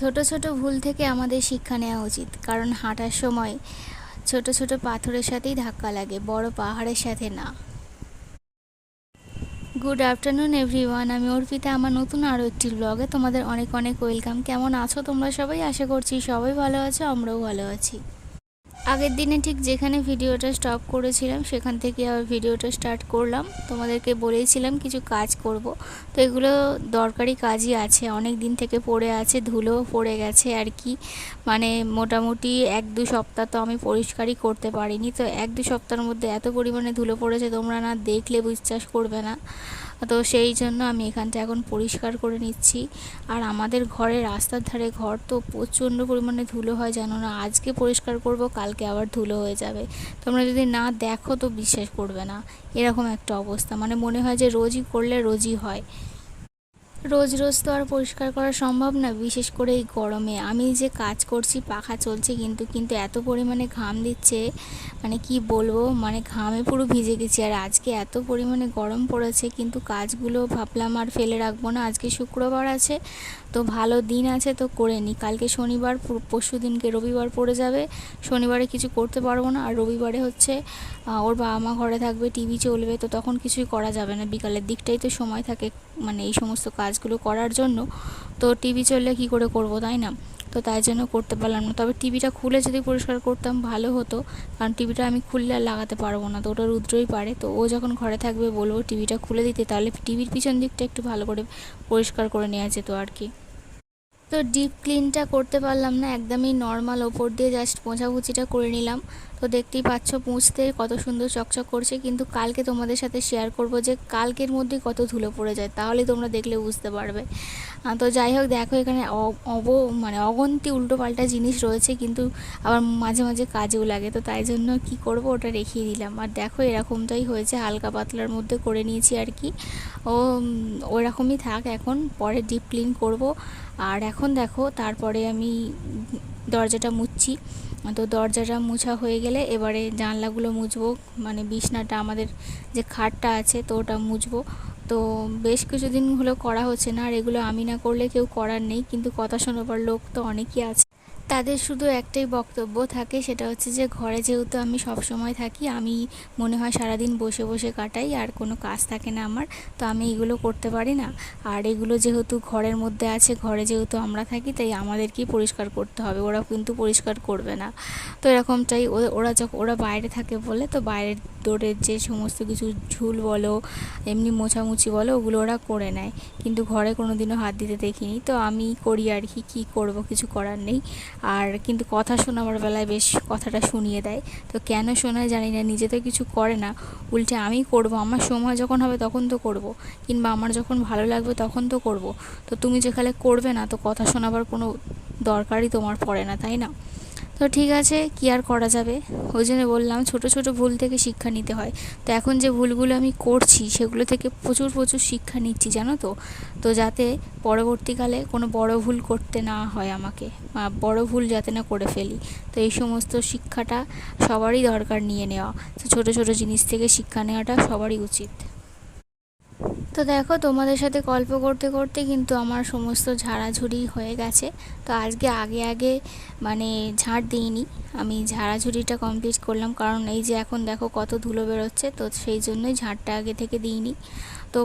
ছোট ছোট ভুল থেকে আমাদের শিক্ষা নেওয়া উচিত। কারণ হাঁটার সময় ছোট ছোট পাথরের সাথেই ধাক্কা লাগে, বড় পাহাড়ের সাথে না। গুড আফটারনুন এভরিওয়ান আমি অর্পিতা। আমার নতুন আরও একটি ব্লগে তোমাদের অনেক অনেক ওয়েলকাম কেমন আছো তোমরা সবাই? আশা করছি সবাই ভালো আছো, আমরাও ভালো আছি। আগের দিনে ঠিক যেখানে ভিডিওটা স্টপ করেছিলাম, সেখান থেকে আবার ভিডিওটা স্টার্ট করলাম। তোমাদেরকে বলেইছিলাম কিছু কাজ করব। তো এগুলো দরকারি কাজই আছে। অনেক দিন থেকে পড়ে আছে ধুলো পড়ে গেছে আর কি। মানে মোটামুটি এক দু সপ্তাহ তো আমি পরিষ্কারই করতে পারিনি। তো এক দু সপ্তাহের মধ্যে এত পরিমাণে ধুলো পড়েছে, তোমরা না দেখলে বিশ্বাস করবে না। তো সেই জন্য আমি এখানটা এখন পরিষ্কার করে নিচ্ছি। আর আমাদের ঘরে রাস্তার ধারে ঘর তো প্রচণ্ড পরিমাণে ধুলো হয়, জানো না? আজকে পরিষ্কার করব, কালকে আবার ধুলো হয়ে যাবে। তোমরা যদি না দেখো তো বিশ্বাস করবে না। এরকম একটা অবস্থা। মানে মনে হয় যে রোজই করলে রোজই হয়। রোজ রোজ তো আর পরিষ্কার করা সম্ভব না, বিশেষ করে এই গরমে। আমি যে কাজ করছি, পাখা চলছে কিন্তু কিন্তু এত পরিমাণে ঘাম দিচ্ছে মানে কি বলব মানে ঘামে পুরো ভিজে গেছি। আর আজকে এত পরিমাণে গরম পড়েছে, কিন্তু কাজগুলো ভাবলাম আর ফেলে রাখব না। আজকে শুক্রবার আছে, তো ভালো দিন আছে তো করে নিই কালকে শনিবার পরশু দিনকে রবিবার পড়ে যাবে। শনিবারে কিছু করতে পারব না। আর রবিবারে হচ্ছে ওর বাবা মা ঘরে থাকবে, টিভি চলবে, তো তখন কিছুই করা যাবে না। বিকালের দিকটাই তো সময় থাকে। মানে এই সমস্ত কাজগুলো করার জন্য। তো টিভি চললে কি করে করব, তাই না? তো তাই জন্য করতে পারলাম না। তবে টিভিটা খুলে যদি পরিষ্কার করতাম ভালো হতো। কারণ টিভিটা আমি খুললে আর লাগাতে পারব না। তো ওটা রুদ্রই পারে। তো ও যখন ঘরে থাকবে বলব টিভিটা খুলে দিতে। তাহলে টিভির পিছন দিকটা একটু ভালো করে পরিষ্কার করে নেওয়া যেত আর কি। তো ডিপ ক্লিনটা করতে পারলাম না, একদমই নর্মাল ওপর দিয়ে জাস্ট পোঁছাপুছিটা করে নিলাম। তো দেখতেই পাচ্ছ পুঁছতে কত সুন্দর চকচক করছে, কিন্তু কালকে তোমাদের সাথে শেয়ার করব যে কালকের মধ্যে কত ধুলো পড়ে যায়, তাহলে তোমরা দেখলে বুঝতে পারবে। তো যাই হোক, দেখো এখানে অব মানে অগন্তি উল্টো পাল্টা জিনিস রয়েছে, কিন্তু আবার মাঝে মাঝে কাজেও লাগে, তো তাই জন্য কি করব ওটা রেখিয়ে দিলাম। আর দেখো এরকমটাই হয়েছে, হালকা পাতলার মধ্যে করে নিয়েছি আর কি। ও ওরকমই থাক এখন, পরে ডিপ ক্লিন করব। আর এখন দেখো, তারপরে আমি দরজাটা মুছছি। তো দরজাটা মুছা হয়ে গেলে এবারে জানলাগুলো মুছবো মানে বিছনাটা, আমাদের যে খাটটা আছে তো ওটা মুছবো। তো বেশ কিছুদিন হলো করা হচ্ছে না, আর এগুলো আমি না করলে কেউ করার নেই, কিন্তু কথা শোনাবার লোক তো অনেকই আছে। তাদের শুধু একটাই বক্তব্য থাকে, সেটা হচ্ছে যে ঘরে যেহেতু আমি সব সময় থাকি, আমি মনে হয় সারাদিন বসে বসে কাটাই, আর কোনো কাজ থাকে না আমার, তো আমি এগুলো করতে পারি না। আর এগুলো যেহেতু ঘরের মধ্যে আছে, ঘরে যেহেতু আমরা থাকি, তাই আমাদেরকেই পরিষ্কার করতে হবে ওরা কিন্তু পরিষ্কার করবে না। তো এরকমটাই ওরা যখন ওরা বাইরে থাকে বলে, তো বাইরের দৌড়ের যে সমস্ত কিছু ঝুল বলো, এমনি মোছামুছি বলো, ওগুলো ওরা করে নেয়। কিন্তু ঘরে কোনো দিনও হাত দিতে দেখিনি, তো আমি করি আর কি, কী করব, কিছু করার নেই। আর কিন্তু কথা শোনাবার বেলায় বেশ কথাটা শুনিয়ে দেয়। তো কেন শোনায় জানি না, নিজে তো কিছু করে না। উল্টে আমি করব, আমার সময় যখন হবে তখন তো করব, কিংবা আমার যখন ভালো লাগবে তখন তো করব। তো তুমি যেখানে করবে না, তো কথা শোনাবার কোনো দরকারই তোমার পড়ে না, তাই না? তো ঠিক আছে, কি আর করা যাবে? ওই জন্য বললাম ছোট ছোট ভুল থেকে শিক্ষা নিতে হয়। তো এখন যে ভুলগুলো আমি করছি, সেগুলো থেকে প্রচুর প্রচুর শিক্ষা নিচ্ছি, জানো তো? তো যাতে পরবর্তীকালে কোনো বড় ভুল করতে না হয় আমাকে বড় ভুল যাতে না করে ফেলি। তো এই সমস্ত শিক্ষাটা সবারই দরকার নিয়ে নেওয়া। তো ছোটো ছোটো জিনিস থেকে শিক্ষা নেওয়াটা সবারই উচিত। তো দেখো, তোমাদের সাথে গল্প করতে করতে কিন্তু আমার সমস্ত ঝাড়াঝুড়ি হয়ে গেছে। তো আজকে আগে আগে মানে ঝাড় দিইনি। আমি ঝাড়াঝুড়িটা কমপ্লিট করলাম। কারণ এই যে এখন দেখো কত ধুলো বেরোচ্ছে, তো সেই জন্যই ঝাড়টা আগে থেকে দিইনি। তো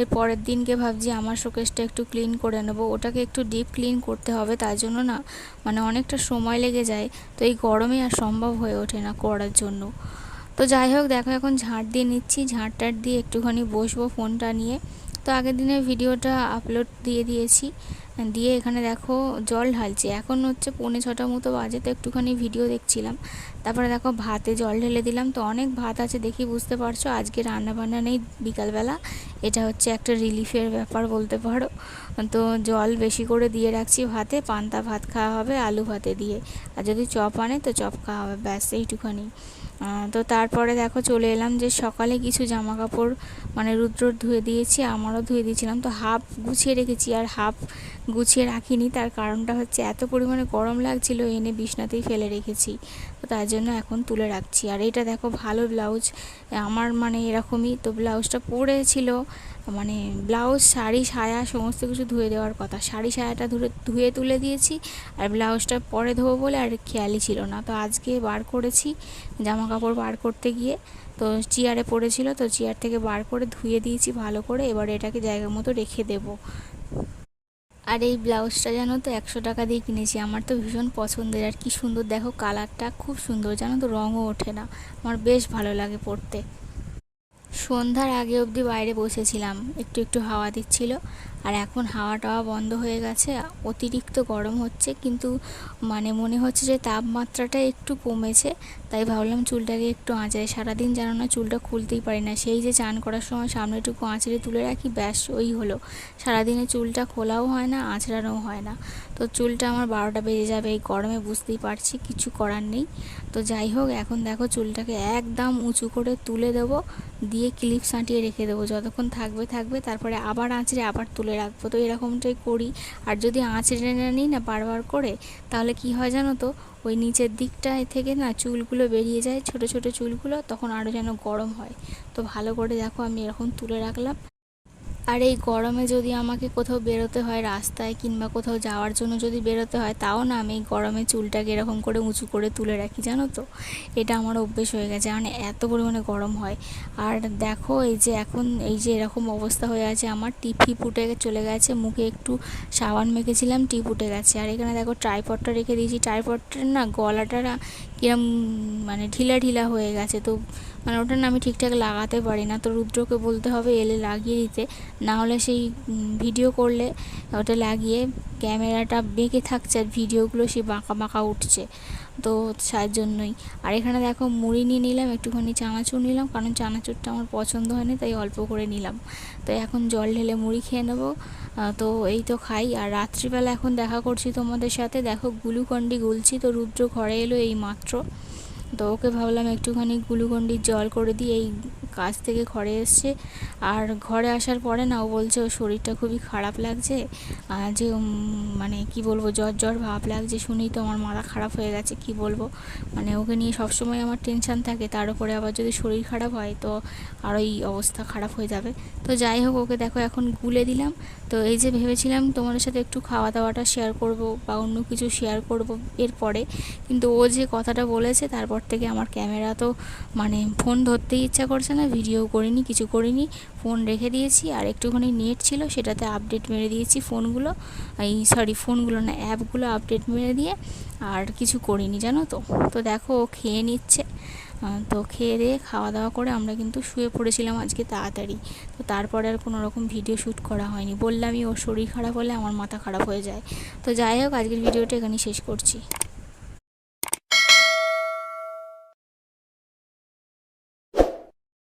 এর পরের দিনকে ভাবছি আমার শোকেসটা একটু ক্লিন করে নেব। ওটাকে একটু ডিপ ক্লিন করতে হবে, তার জন্য না মানে অনেকটা সময় লেগে যায়। তো এই গরমে আর সম্ভব হয়ে ওঠে না করার জন্য। তো যাই হোক, দেখো এখন ঝাঁট দিয়ে নিচ্ছি। ঝাঁট টাট দিয়ে একটুখানি বসবো ফোনটা নিয়ে। তো আগের দিনের ভিডিওটা আপলোড দিয়ে দিয়েছি। দিয়ে এখানে দেখো জল ঢালছি। এখন হচ্ছে পৌনে ছটার মতো বাজে, তো একটুখানি ভিডিও দেখছিলাম। তারপরে দেখো ভাতে জল ঢেলে দিলাম। তো অনেক ভাত আছে দেখি, বুঝতে পারছ? আজকে রান্না বান্না নেই বিকালবেলা। এটা হচ্ছে একটা রিলিফের ব্যাপার বলতে পারো। তো জল বেশি করে দিয়ে রাখছি ভাতে। পান্তা ভাত খাওয়া হবে আলু ভাতে দিয়ে। আর যদি চপ আনে তো চপ খাওয়া হবে, ব্যাস এইটুখানি। তো তারপরে দেখো চলে এলাম যে সকালে কিছু জামা কাপড় মানে রুদ্র ধুয়ে দিয়েছি, আমারও ধুয়ে দিয়েছিলাম। তো হাফ গুছিয়ে রেখেছি আর হাফ গুছিয়ে রাখিনি। তার কারণটা হচ্ছে এত পরিমাণে গরম লাগছিল, এনে বিছনাতেই ফেলে রেখেছি। তো তার জন্য এখন তুলে রাখছি। আর এটা দেখো, ভালো ব্লাউজ। আমার মানে এরকমই, তো ব্লাউজটা পরেছিল মানে ব্লাউজ, শাড়ি, সায়া, সমস্ত কিছু ধুয়ে দেওয়ার কথা। শাড়ি, সায়াটা ধুয়ে ধুয়ে তুলে দিয়েছি, আর ব্লাউজটা পরে ধোবো বলে আর খেয়ালই ছিল না। তো আজকে বার করেছি জামা কাপড় বার করতে গিয়ে। তো চেয়ারে পড়েছিল, তো চেয়ার থেকে বার করে ধুয়ে দিয়েছি ভালো করে। এবার এটাকে জায়গা মতো রেখে দেব। আর এই ব্লাউজটা জানো তো একশো টাকা দিয়ে কিনেছি। আমার তো ভীষণ পছন্দের। আর কি সুন্দর, দেখো কালারটা খুব সুন্দর। জানো তো রঙও ওঠে না। আমার বেশ ভালো লাগে পরতে। সন্ধ্যার আগে অবধি বাইরে বসেছিলাম। একটু একটু হাওয়া দিচ্ছিল। আর এখন হাওয়া টাওয়া বন্ধ হয়ে গেছে। অতিরিক্ত গরম হচ্ছে। কিন্তু মানে মনে হচ্ছে যে তাপমাত্রাটা একটু কমেছে। তাই ভাবলাম চুলটাকে একটু আঁচড়ে সারাদিন যেন না চুলটা খুলতেই পারি না। সেই যে চান করার সময় সামনেটুকু আঁচড়ে তুলে রাখি, ব্যাস, ওই হলো। সারাদিনে চুলটা খোলাও হয় না, আঁচড়ানোও হয় না। তো চুলটা আমার বারোটা বেজে যাবে, এই গরমে বুঝতেই পারছি, কিছু করার নেই। তো যাই হোক, এখন দেখো চুলটাকে একদম উঁচু করে তুলে দেবো, দিয়ে ক্লিপ সাঁটিয়ে রেখে দেবো। যতক্ষণ থাকবে থাকবে, তারপরে আবার আঁচড়ে আবার তুলে রাখব। তো এরকমটাই করি। আর যদি আঁচড়ে না নিই না বারবার করে, তাহলে কি হয় জানো তো ওই নিচের দিকটায় থেকে না চুলগুলো বেরিয়ে যায়, ছোট ছোট চুলগুলো, তখন আরও যেন গরম হয়। তো ভালো করে দেখো আমি এরকম তুলে রাখলাম। আর এই গরমে যদি আমাকে কোথাও বেরোতে হয় রাস্তায় কিংবা কোথাও যাওয়ার জন্য যদি বেরোতে হয়, তাও না আমি এই গরমে চুলটাকে এরকম করে উঁচু করে তুলে রাখি, জানো তো? এটা আমার অভ্যেস হয়ে গেছে মানে এত পরিমাণে গরম হয়। আর দেখো, এই যে এখন এই যে এরকম অবস্থা হয়ে আছে, আমার টিপি ফুটে চলে গেছে, মুখে একটু সাবান মেখেছিলাম টিপ উঠে গেছে। আর এখানে দেখো, ট্রাইপডটা রেখে দিয়েছি, ট্রাইপডটার না গলাটা কিরম মানে ঢিলা ঢিলা হয়ে গেছে। তো মানে ওটা না আমি ঠিকঠাক লাগাতে পারি না। তো রুদ্রকে বলতে হবে এলে লাগিয়ে দিতে। না হলে সেই ভিডিও করলে ওটা লাগিয়ে ক্যামেরাটা বেঁকে থাকছে আর ভিডিওগুলো সে বাঁকা বাঁকা উঠছে। তো তার জন্যই। আর এখানে দেখো মুড়ি নিয়ে নিলাম, একটুখানি চানাচুর নিলাম, কারণ চানাচুরটা আমার পছন্দ হয়নি, তাই অল্প করে নিলাম। তো এখন জল ঢেলে মুড়ি খেয়ে নেব। তো এই তো খাই। আর রাত্রিবেলা এখন দেখা করছি তোমাদের সাথে। দেখো গ্লুকন্ডি গুলছি, তো রুদ্র ঘরে এলো এই মাত্র। তো ওকে ভাবলাম একটুখানি গ্লুকন্ডির জল করে দিই এই কাজ থেকে ঘরে এসছে। আর ঘরে আসার পরে না ও বলছে, ওর শরীরটা খুবই খারাপ লাগছে। যে মানে কি বলব, জ্বর জ্বর ভাব লাগছে। শুনেই তো আমার মাথা খারাপ হয়ে গেছে, কি বলব? মানে ওকে নিয়ে সবসময় আমার টেনশান থাকে। তার উপরে আবার যদি শরীর খারাপ হয়, তো আরোই অবস্থা খারাপ হয়ে যাবে। তো যাই হোক, ওকে দেখো, এখন গুলে দিলাম। তো এই যে ভেবেছিলাম তোমাদের সাথে একটু খাওয়া দাওয়াটা শেয়ার করব বা অন্য কিছু শেয়ার করব এরপরে। কিন্তু ও যে কথাটা বলেছে, তারপর থেকে আমার ক্যামেরা তো মানে ফোন ধরতেই ইচ্ছা করছে না। ভিডিও করিনি, কিছু করিনি ফোন রেখে দিয়েছি, আর একটুখানি নেট ছিল, সেটাতে আপডেট মেরে দিয়েছি ফোনগুলো এই সরি ফোনগুলো না অ্যাপগুলো আপডেট মেরে দিয়ে, আর কিছু করিনি, জানো তো? তো দেখো, ও খেয়ে নিচ্ছে। তো খেয়ে দিয়ে খাওয়া দাওয়া করে আমরা কিন্তু শুয়ে পড়েছিলাম আজকে তাড়াতাড়ি। তো তারপরে আর কোনো রকম ভিডিও শ্যুট করা হয়নি। বললামই ওর শরীর খারাপ হলে আমার মাথা খারাপ হয়ে যায়। তো যাই হোক, আজকের ভিডিওটা এখানেই শেষ করছি।